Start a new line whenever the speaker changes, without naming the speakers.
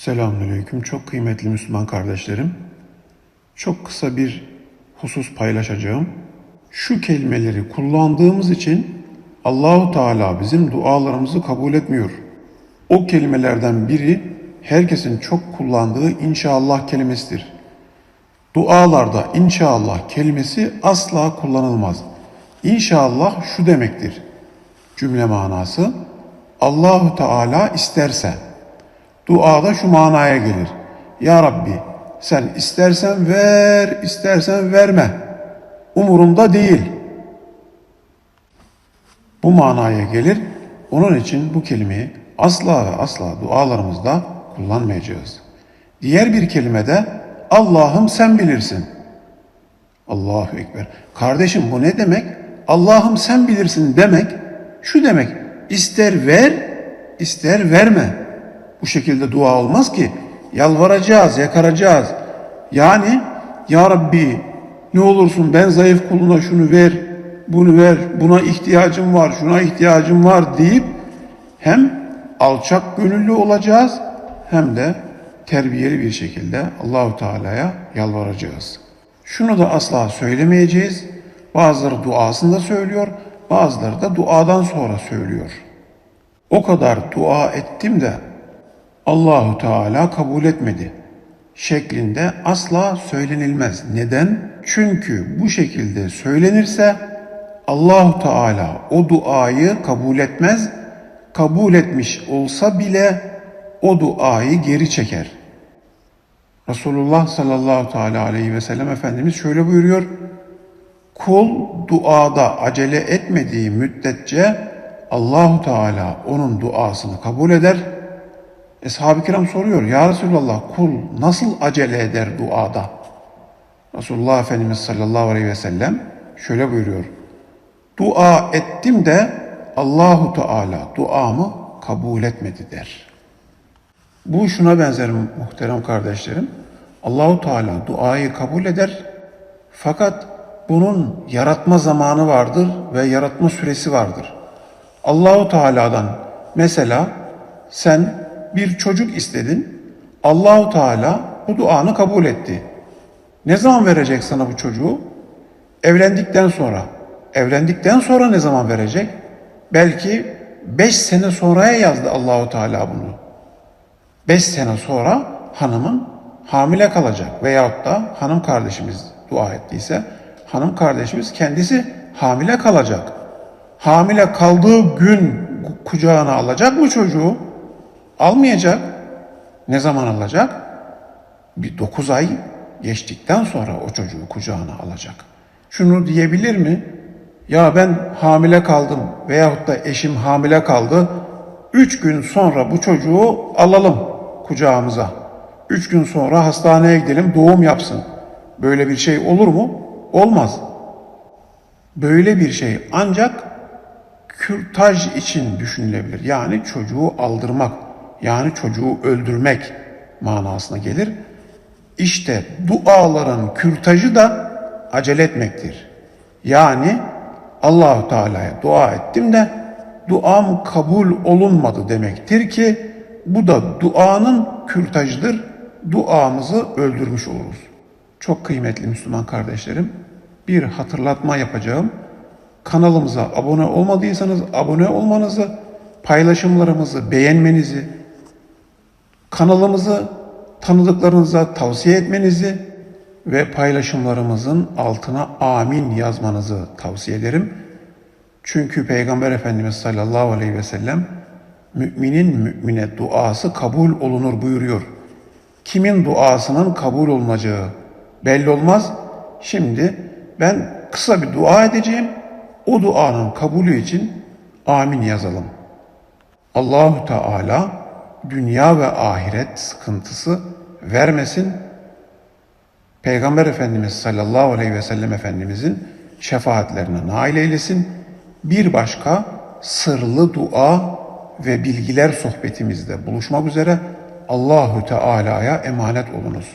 Selamünaleyküm. Çok kıymetli Müslüman kardeşlerim. Çok kısa bir husus paylaşacağım. Şu kelimeleri kullandığımız için Allahu Teala bizim dualarımızı kabul etmiyor. O kelimelerden biri herkesin çok kullandığı inşallah kelimesidir. Dualarda inşallah kelimesi asla kullanılmaz. İnşallah şu demektir. Cümle manası Allahu Teala isterse Duada şu manaya gelir. Ya Rabbi sen istersen ver, istersen verme. Umurumda değil. Bu manaya gelir. Onun için bu kelimeyi asla ve asla dualarımızda kullanmayacağız. Diğer bir kelimede Allah'ım sen bilirsin. Allahu Ekber. Kardeşim bu ne demek? Allah'ım sen bilirsin demek şu demek. İster ver, ister verme. Bu şekilde dua olmaz ki. Yalvaracağız, yakaracağız. Yani Ya Rabbi ne olursun ben zayıf kuluna şunu ver, bunu ver, buna ihtiyacım var, şuna ihtiyacım var deyip hem alçak gönüllü olacağız hem de terbiyeli bir şekilde Allahu Teala'ya yalvaracağız. Şunu da asla söylemeyeceğiz. Bazıları duasında söylüyor, bazıları da duadan sonra söylüyor. O kadar dua ettim de Allahu Teala kabul etmedi şeklinde asla söylenilmez. Neden? Çünkü bu şekilde söylenirse Allahu Teala o duayı kabul etmez. Kabul etmiş olsa bile o duayı geri çeker. Resulullah sallallahu teala aleyhi ve sellem Efendimiz şöyle buyuruyor. Kul duada acele etmediği müddetçe Allahu Teala onun duasını kabul eder. Eshab-ı kiram soruyor. Ya Resulallah kul nasıl acele eder duada? Resulullah Efendimiz sallallahu aleyhi ve sellem şöyle buyuruyor. Dua ettim de Allahu Teala duamı kabul etmedi der. Bu şuna benzer muhterem kardeşlerim. Allahu Teala duayı kabul eder. Fakat bunun yaratma zamanı vardır ve yaratma süresi vardır. Allahu Teala'dan mesela sen bir çocuk istedin. Allahu Teala bu duanı kabul etti. Ne zaman verecek sana bu çocuğu? Evlendikten sonra. Evlendikten sonra ne zaman verecek? Belki beş sene sonraya yazdı Allahu Teala bunu. Beş sene sonra hanımın hamile kalacak veyahut da hanım kardeşimiz dua ettiyse hanım kardeşimiz kendisi hamile kalacak. Hamile kaldığı gün kucağına alacak mı çocuğu? Almayacak. Ne zaman alacak? Bir dokuz ay geçtikten sonra o çocuğu kucağına alacak. Şunu diyebilir mi? Ya ben hamile kaldım veyahut da eşim hamile kaldı. Üç gün sonra bu çocuğu alalım kucağımıza. Üç gün sonra hastaneye gidelim doğum yapsın. Böyle bir şey olur mu? Olmaz. Böyle bir şey ancak kürtaj için düşünülebilir. Yani çocuğu aldırmak, yani çocuğu öldürmek manasına gelir. İşte duaların kürtajı da acele etmektir. Yani Allahu Teala'ya dua ettim de duam kabul olunmadı demektir ki bu da duanın kürtajıdır. Duamızı öldürmüş oluruz. Çok kıymetli Müslüman kardeşlerim, bir hatırlatma yapacağım. Kanalımıza abone olmadıysanız abone olmanızı, paylaşımlarımızı beğenmenizi, kanalımızı tanıdıklarınıza tavsiye etmenizi ve paylaşımlarımızın altına amin yazmanızı tavsiye ederim. Çünkü Peygamber Efendimiz sallallahu aleyhi ve sellem müminin mümine duası kabul olunur buyuruyor. Kimin duasının kabul olunacağı belli olmaz. Şimdi ben kısa bir dua edeceğim. O duanın kabulü için amin yazalım. Allahu Teala dünya ve ahiret sıkıntısı vermesin. Peygamber Efendimiz sallallahu aleyhi ve sellem Efendimizin şefaatlerine nail eylesin. Bir başka sırlı dua ve bilgiler sohbetimizde buluşmak üzere Allahü Teala'ya emanet olunuz.